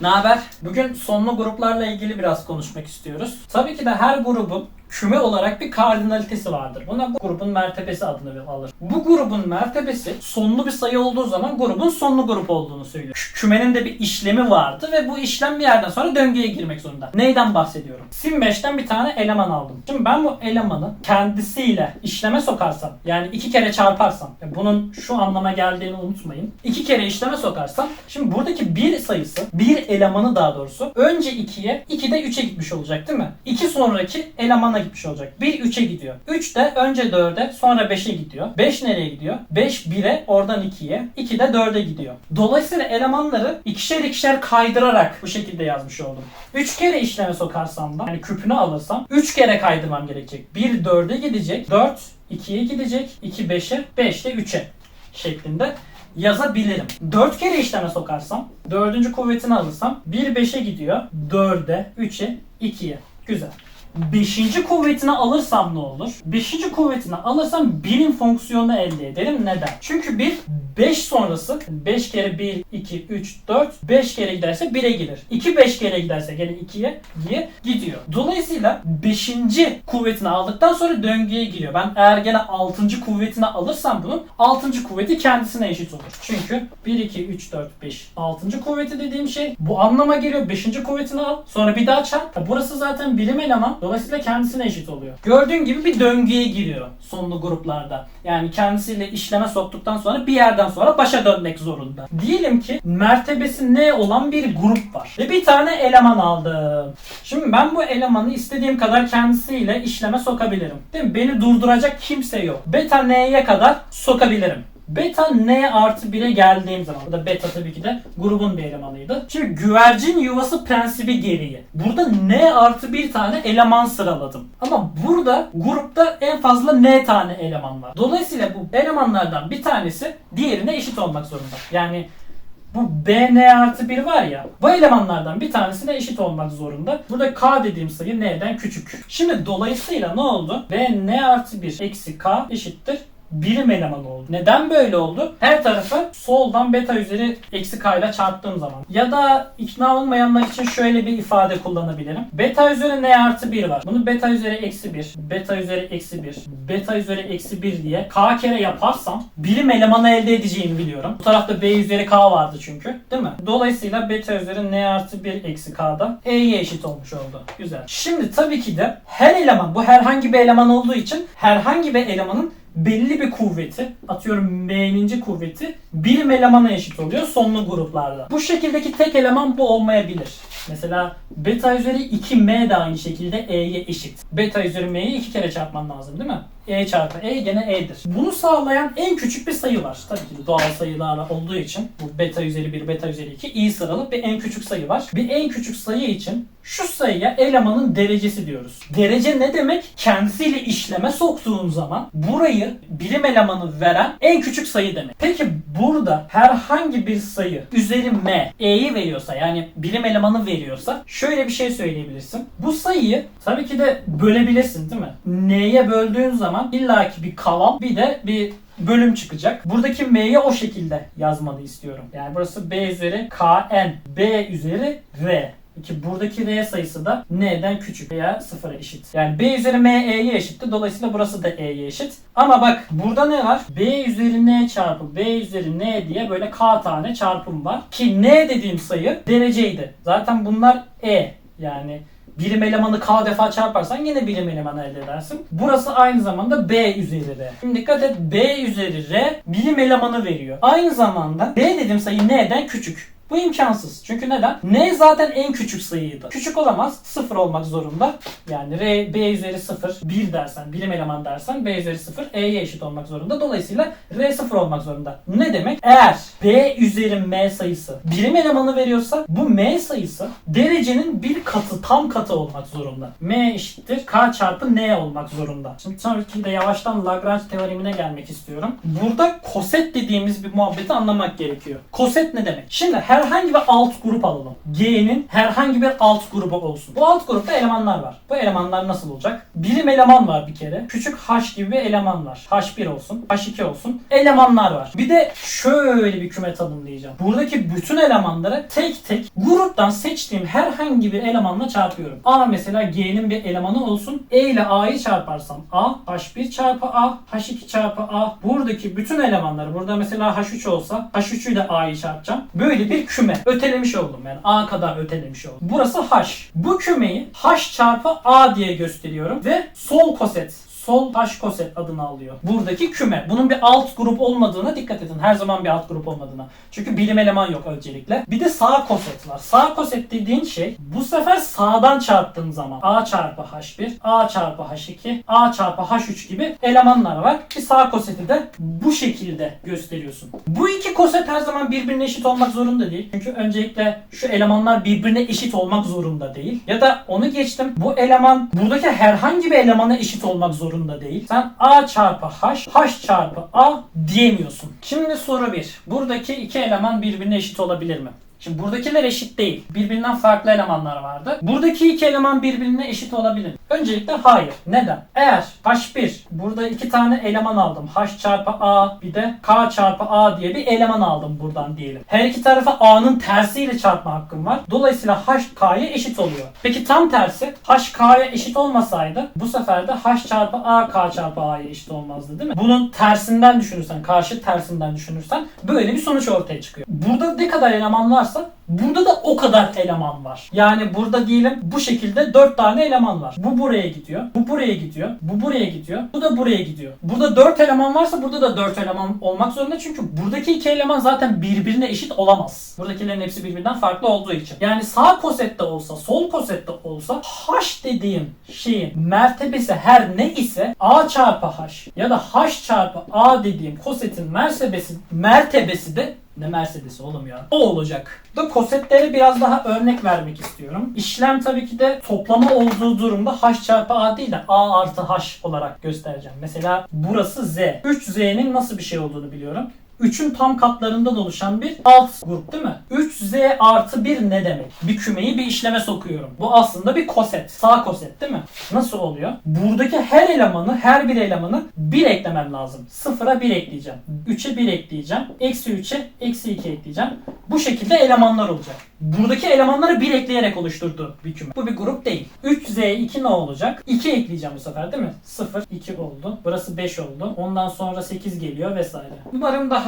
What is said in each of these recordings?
Ne haber? Bugün sonlu gruplarla ilgili biraz konuşmak istiyoruz. Tabii ki de her grubun küme olarak bir kardinalitesi vardır. Buna bu grubun mertebesi adını alır. Bu grubun mertebesi sonlu bir sayı olduğu zaman grubun sonlu grup olduğunu söylüyor. Kü- Kümenin de bir işlemi vardı ve bu işlem bir yerden sonra döngüye girmek zorunda. Neyden bahsediyorum? Sim 5'ten bir tane eleman aldım. Şimdi ben bu elemanı kendisiyle işleme sokarsam yani iki kere çarparsam bunun şu anlama geldiğini unutmayın. İki kere işleme sokarsam şimdi buradaki bir sayısı bir elemanı daha doğrusu önce 2'ye 2 de 3'e gitmiş olacak değil mi? 2 sonraki elemana gitmiş olacak. 1 3'e gidiyor. 3 de önce 4'e sonra 5'e gidiyor. 5 nereye gidiyor? 5 1'e oradan 2'ye. 2 de 4'e gidiyor. Dolayısıyla elemanları ikişer ikişer kaydırarak bu şekilde yazmış oldum. 3 kere işleme sokarsam da yani küpünü alırsam 3 kere kaydırmam gerekecek. 1 4'e gidecek. 4 2'ye gidecek. 2 5'e 5 de 3'e şeklinde yazabilirim. 4 kere işleme sokarsam, dördüncü kuvvetini alırsam 1 5'e gidiyor, 4'e, 3'e, 2'ye. Güzel. Beşinci kuvvetini alırsam ne olur? Beşinci kuvvetini alırsam birim fonksiyonu elde ederim. Neden? Çünkü bir 5 sonrası 5 kere 1, 2, 3, 4 5 kere giderse 1'e gelir. 2 5 kere giderse gene 2'ye diye gidiyor. Dolayısıyla 5. kuvvetini aldıktan sonra döngüye giriyor. Ben eğer gene 6. kuvvetini alırsam bunun 6. kuvveti kendisine eşit olur. Çünkü 1, 2, 3, 4, 5 6. kuvveti dediğim şey bu anlama geliyor. 5. kuvvetini al sonra bir daha çarp. Burası zaten birim eleman. Dolayısıyla kendisine eşit oluyor. Gördüğün gibi bir döngüye giriyor sonlu gruplarda. Yani kendisiyle işleme soktuktan sonra bir yerden sonra başa dönmek zorunda. Diyelim ki mertebesi ne olan bir grup var. Ve bir tane eleman aldım. Şimdi ben bu elemanı istediğim kadar kendisiyle işleme sokabilirim. Değil mi? Beni durduracak kimse yok. Beta n'ye kadar sokabilirim. Beta n artı 1'e geldiğim zaman, bu da beta tabii ki de grubun bir elemanıydı. Şimdi güvercin yuvası prensibi gereği. Burada n artı bir tane eleman sıraladım. Ama burada grupta en fazla n tane eleman var. Dolayısıyla bu elemanlardan bir tanesi diğerine eşit olmak zorunda. Yani bu bn artı 1 var ya bu elemanlardan bir tanesine eşit olmak zorunda. Burada k dediğim sayı n'den küçük. Şimdi dolayısıyla ne oldu? bn artı 1 eksi k eşittir birim eleman oldu. Neden böyle oldu? Her tarafa soldan beta üzeri eksi k ile çarptığım zaman. Ya da ikna olmayanlar için şöyle bir ifade kullanabilirim. Beta üzeri n artı 1 var. Bunu beta üzeri eksi 1, beta üzeri eksi 1, beta üzeri eksi 1 diye k kere yaparsam birim elemanı elde edeceğimi biliyorum. Bu tarafta b üzeri k vardı çünkü. Değil mi? Dolayısıyla beta üzeri n artı 1 eksi k'da e'ye eşit olmuş oldu. Güzel. Şimdi tabii ki de her eleman, bu herhangi bir eleman olduğu için herhangi bir elemanın belli bir kuvveti, atıyorum m'ninci kuvveti birim elemana eşit oluyor sonlu gruplarda. Bu şekildeki tek eleman bu olmayabilir. Mesela beta üzeri 2m de aynı şekilde e'ye eşit. Beta üzeri m'yi iki kere çarpman lazım değil mi? E çarpı e gene e'dir. Bunu sağlayan en küçük bir sayı var. Tabii ki doğal sayılarla olduğu için bu beta üzeri 1, beta üzeri 2 iyi sıralı bir en küçük sayı var. Bir en küçük sayı için şu sayıya elemanın derecesi diyoruz. Derece ne demek? Kendisiyle işleme soktuğun zaman burayı birim elemanı veren en küçük sayı demek. Peki burada herhangi bir sayı üzeri m e'yi veriyorsa yani birim elemanı veriyorsa şöyle bir şey söyleyebilirsin. Bu sayıyı tabii ki de bölebilirsin değil mi? N'ye böldüğün zaman illaki bir kalan bir de bir bölüm çıkacak. Buradaki m'yi o şekilde yazmanı istiyorum. Yani burası b üzeri kn, b üzeri r. Ki buradaki r sayısı da n'den küçük veya sıfıra eşit. Yani b üzeri m e'ye eşitti. Dolayısıyla burası da e'ye eşit. Ama bak burada ne var? b üzeri n çarpı b üzeri n diye böyle k tane çarpım var. Ki n dediğim sayı dereceydi. Zaten bunlar e yani birim elemanı k defa çarparsan yine birim elemanı elde edersin. Burası aynı zamanda b üzeri r. Şimdi dikkat et b üzeri r birim elemanı veriyor. Aynı zamanda b dediğim sayı n'den küçük. Bu imkansız. Çünkü neden? N zaten en küçük sayıydı. Küçük olamaz. Sıfır olmak zorunda. Yani R, B üzeri 0, 1 dersen, birim eleman dersen B üzeri 0 E'ye eşit olmak zorunda. Dolayısıyla R 0 olmak zorunda. Ne demek? Eğer B üzeri M sayısı birim elemanı veriyorsa bu M sayısı derecenin bir katı, tam katı olmak zorunda. M eşittir K çarpı N olmak zorunda. Şimdi sonraki de yavaştan Lagrange teoremine gelmek istiyorum. Burada koset dediğimiz bir muhabbeti anlamak gerekiyor. Koset ne demek? Şimdi her herhangi bir alt grup alalım. G'nin herhangi bir alt grubu olsun. Bu alt grupta elemanlar var. Bu elemanlar nasıl olacak? Birim eleman var bir kere. Küçük H gibi bir eleman var. H1 olsun, H2 olsun. Elemanlar var. Bir de şöyle bir küme tanımlayacağım. Buradaki bütün elemanları tek tek gruptan seçtiğim herhangi bir elemanla çarpıyorum. A mesela G'nin bir elemanı olsun. E ile A'yı çarparsam A, H1 çarpı A, H2 çarpı A. Buradaki bütün elemanları, burada mesela H3 olsa H3'ü de A'yı çarpacağım. Böyle bir küme. Ötelemiş oldum yani. A kadar ötelemiş oldum. Burası H. Bu kümeyi H çarpı A diye gösteriyorum ve sol koset sol taş koset adını alıyor. Buradaki küme. Bunun bir alt grup olmadığına dikkat edin. Her zaman bir alt grup olmadığına. Çünkü bilim eleman yok öncelikle. Bir de sağ koset var. Sağ koset dediğin şey bu sefer sağdan çarptığın zaman A çarpı H1, A çarpı H2, A çarpı H3 gibi elemanlar var. Ki sağ koseti de bu şekilde gösteriyorsun. Bu iki koset her zaman birbirine eşit olmak zorunda değil. Çünkü öncelikle şu elemanlar birbirine eşit olmak zorunda değil. Ya da onu geçtim. Bu eleman buradaki herhangi bir elemana eşit olmak zorunda değil. Sen A çarpı H, H çarpı A diyemiyorsun. Şimdi soru 1. Buradaki iki eleman birbirine eşit olabilir mi? Şimdi buradakiler eşit değil. Birbirinden farklı elemanlar vardı. Buradaki iki eleman birbirine eşit olabilir. Öncelikle hayır. Neden? Eğer H1 burada iki tane eleman aldım. H çarpı A bir de K çarpı A diye bir eleman aldım buradan diyelim. Her iki tarafa A'nın tersiyle çarpma hakkım var. Dolayısıyla H K'ya eşit oluyor. Peki tam tersi H K'ya eşit olmasaydı bu sefer de H çarpı A K çarpı A'ya eşit olmazdı değil mi? Bunun tersinden düşünürsen, karşı tersinden düşünürsen böyle bir sonuç ortaya çıkıyor. Burada ne kadar eleman varsa burada da o kadar eleman var. Yani burada diyelim bu şekilde 4 tane eleman var. Bu buraya gidiyor. Bu buraya gidiyor. Bu buraya gidiyor. Bu da buraya gidiyor. Burada 4 eleman varsa burada da 4 eleman olmak zorunda. Çünkü buradaki iki eleman zaten birbirine eşit olamaz. Buradakilerin hepsi birbirinden farklı olduğu için. Yani sağ kosette olsa, sol kosette olsa H dediğim şeyin mertebesi her ne ise A çarpı H ya da H çarpı A dediğim kosetin mertebesi, mertebesi de ne Mercedes'i oğlum ya. O olacak. Da kosetlere biraz daha örnek vermek istiyorum. İşlem tabii ki de toplama olduğu durumda h çarpı a değil de a artı h olarak göstereceğim. Mesela burası z. 3z'nin nasıl bir şey olduğunu biliyorum. 3'ün tam katlarından oluşan bir alt grup değil mi? 3z artı 1 ne demek? Bir kümeyi bir işleme sokuyorum. Bu aslında bir koset. Sağ koset değil mi? Nasıl oluyor? Buradaki her elemanı, her bir elemanı 1 eklemem lazım. 0'a 1 ekleyeceğim. 3'e 1 ekleyeceğim. Eksi 3'e eksi 2 ekleyeceğim. Bu şekilde elemanlar olacak. Buradaki elemanları 1 ekleyerek oluşturduğu bir küme. Bu bir grup değil. 3z2 ne olacak? 2 ekleyeceğim bu sefer değil mi? 0, 2 oldu. Burası 5 oldu. Ondan sonra 8 geliyor vesaire. Umarım daha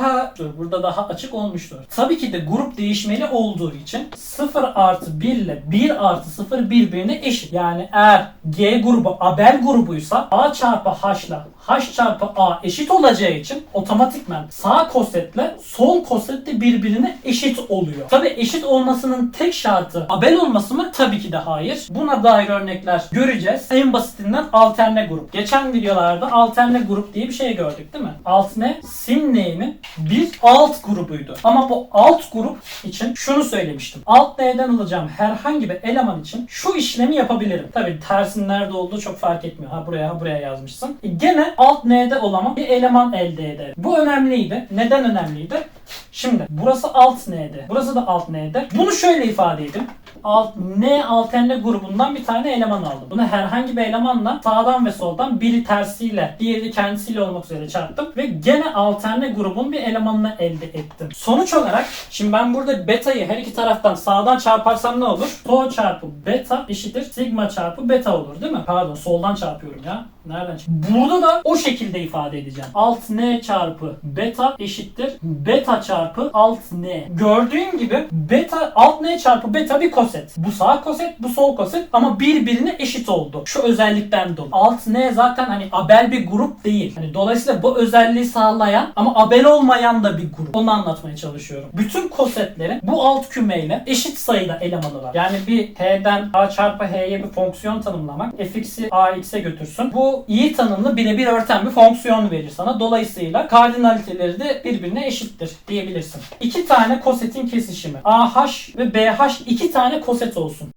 burada daha açık olmuştur. Tabii ki de grup değişmeli olduğu için 0 artı 1 ile 1 artı 0 birbirine eşit. Yani eğer G grubu Abel grubuysa A çarpı H ile H çarpı A eşit olacağı için otomatikmen sağ kosetle sol koset de birbirine eşit oluyor. Tabi eşit olmasının tek şartı Abel olması mı? Tabii ki de hayır. Buna dair örnekler göreceğiz. En basitinden alterne grup. Geçen videolarda alterne grup diye bir şey gördük değil mi? Alt ne? Sim name'in bir alt grubuydu. Ama bu alt grup için şunu söylemiştim. Alt N'den alacağım herhangi bir eleman için şu işlemi yapabilirim. Tabi tersin nerede olduğu çok fark etmiyor. Ha buraya ha buraya yazmışsın. E gene alt N'de olan bir eleman elde ederim. Bu önemliydi. Neden önemliydi? Şimdi burası alt N'de. Burası da alt N'de. Bunu şöyle ifade edeyim. Alt N alternle grubundan bir tane eleman aldım. Bunu herhangi bir elemanla sağdan ve soldan biri tersiyle, diğeri kendisiyle olmak üzere çarptım ve gene alterne grubun bir elemanını elde ettim. Sonuç olarak şimdi ben burada beta'yı her iki taraftan sağdan çarparsam ne olur? Tau çarpı beta eşittir sigma çarpı beta olur değil mi? Pardon soldan çarpıyorum ya. Nereden çıktı? Burada da o şekilde ifade edeceğim. Alt n çarpı beta eşittir beta çarpı alt n. Gördüğün gibi beta alt n çarpı beta bir koset. Bu sağ koset, bu sol koset ama birbirine eşit oldu. Şu özellikten dolayı. Alt n zaten hani abel bir grup değil. Hani dolayısıyla bu özelliği sağlayan ama abel olmayan da bir grup. Onu anlatmaya çalışıyorum. Bütün kosetlerin bu alt kümeyle eşit sayıda elemanı var. Yani bir h'den a çarpı h'ye bir fonksiyon tanımlamak fx'i ax'e götürsün. Bu iyi tanımlı birebir örten bir fonksiyon verir sana. Dolayısıyla kardinaliteleri de birbirine eşittir diyebilirsin. İki tane kosetin kesişimi. AH ve BH iki tane koset olsun.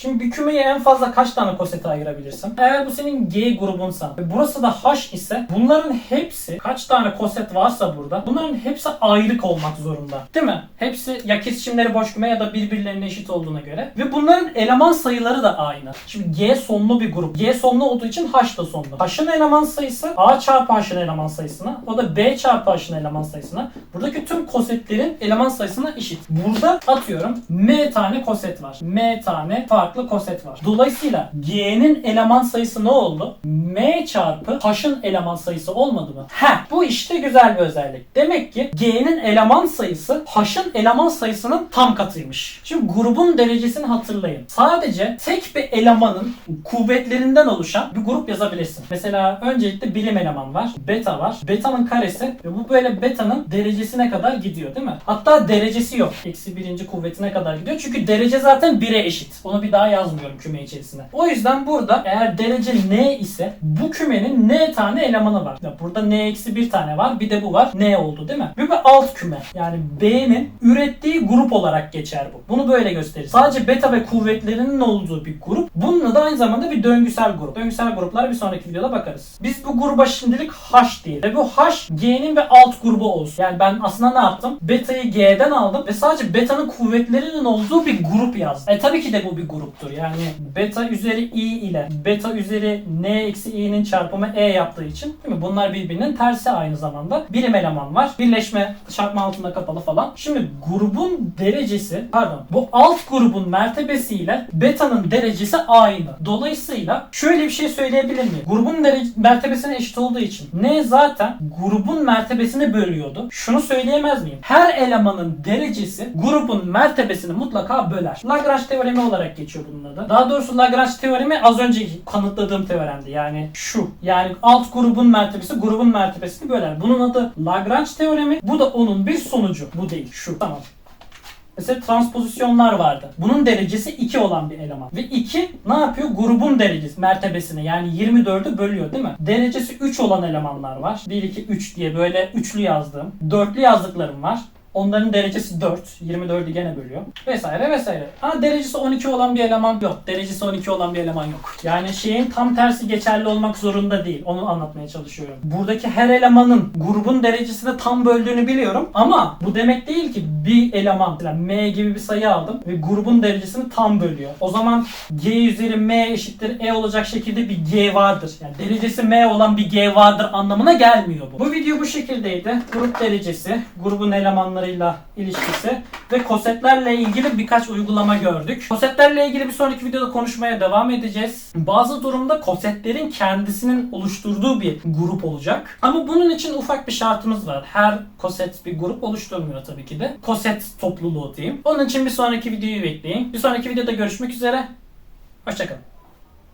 Şimdi bir kümeye en fazla kaç tane kosete ayırabilirsin? Eğer bu senin G grubunsa ve burası da H ise bunların hepsi kaç tane koset varsa burada bunların hepsi ayrık olmak zorunda. Değil mi? Hepsi ya kesişimleri boş küme ya da birbirlerine eşit olduğuna göre. Ve bunların eleman sayıları da aynı. Şimdi G sonlu bir grup. G sonlu olduğu için H da sonlu. H'ın eleman sayısı A çarpı H'ın eleman sayısına. O da B çarpı H'ın eleman sayısına. Buradaki tüm kosetlerin eleman sayısına eşit. Burada atıyorum M tane koset var. M tane farklı koset var. Dolayısıyla G'nin eleman sayısı ne oldu? M çarpı H'ın eleman sayısı olmadı mı? Heh bu işte güzel bir özellik. Demek ki G'nin eleman sayısı H'ın eleman sayısının tam katıymış. Şimdi grubun derecesini hatırlayın. Sadece tek bir elemanın kuvvetlerinden oluşan bir grup yazabilirsin. Mesela öncelikle birim eleman var. Beta var. Beta'nın karesi ve bu böyle beta'nın derecesine kadar gidiyor değil mi? Hatta derecesi yok. Eksi birinci kuvvetine kadar gidiyor. Çünkü derece zaten 1'e eşit. Onu bir daha yazmıyorum küme içerisine. O yüzden burada eğer derece n ise bu kümenin n tane elemanı var. Ya burada n eksi bir tane var. Bir de bu var. n oldu değil mi? Bu bir alt küme. Yani B'nin ürettiği grup olarak geçer bu. Bunu böyle gösterir. Sadece beta ve kuvvetlerinin olduğu bir grup. Bununla da aynı zamanda bir döngüsel grup. Döngüsel gruplara bir sonraki videoda bakarız. Biz bu gruba şimdilik H diyelim. Ve bu H G'nin bir alt grubu olsun. Yani ben aslında ne yaptım? Beta'yı G'den aldım ve sadece beta'nın kuvvetlerinin olduğu bir grup yazdım. E tabii ki de bu bir gruptur. Yani beta üzeri i ile beta üzeri n eksi i'nin çarpımı e yaptığı için değil mi? Bunlar birbirinin tersi aynı zamanda. Birim eleman var. Birleşme çarpma altında kapalı falan. Şimdi grubun derecesi pardon bu alt grubun mertebesiyle beta'nın derecesi aynı. Dolayısıyla şöyle bir şey söyleyebilir miyim? Grubun mertebesine eşit olduğu için n zaten grubun mertebesini bölüyordu. Şunu söyleyemez miyim? Her elemanın derecesi grubun mertebesini mutlaka böler. Lagrange teoremi olarak geçiyor bunun adı. Daha doğrusu Lagrange teoremi az önce kanıtladığım teoremdi. Yani şu. Yani alt grubun mertebesi grubun mertebesini böler. Bunun adı Lagrange teoremi. Bu da onun bir sonucu. Bu değil. Şu. Tamam. Mesela transpozisyonlar vardı. Bunun derecesi 2 olan bir eleman. Ve 2 ne yapıyor? Grubun derecesi, mertebesini yani 24'ü bölüyor değil mi? Derecesi 3 olan elemanlar var. 1, 2, 3 diye böyle üçlü yazdığım. Dörtlü yazdıklarım var. Onların derecesi 4. 24'ü gene bölüyor. Vesaire vesaire. Ha derecesi 12 olan bir eleman yok. Derecesi 12 olan bir eleman yok. Yani şeyin tam tersi geçerli olmak zorunda değil. Onu anlatmaya çalışıyorum. Buradaki her elemanın grubun derecesini tam böldüğünü biliyorum. Ama bu demek değil ki bir eleman mesela M gibi bir sayı aldım ve grubun derecesini tam bölüyor. O zaman G üzeri M eşittir E olacak şekilde bir G vardır. Yani derecesi M olan bir G vardır anlamına gelmiyor bu. Bu video bu şekildeydi. Grup derecesi, grubun elemanlarıyla ilişkisi ve kosetlerle ilgili birkaç uygulama gördük. Kosetlerle ilgili bir sonraki videoda konuşmaya devam edeceğiz. Bazı durumda kosetlerin kendisinin oluşturduğu bir grup olacak. Ama bunun için ufak bir şartımız var. Her koset bir grup oluşturmuyor tabii ki de. Koset topluluğu diyeyim. Onun için bir sonraki videoyu bekleyin. Bir sonraki videoda görüşmek üzere. Hoşçakalın.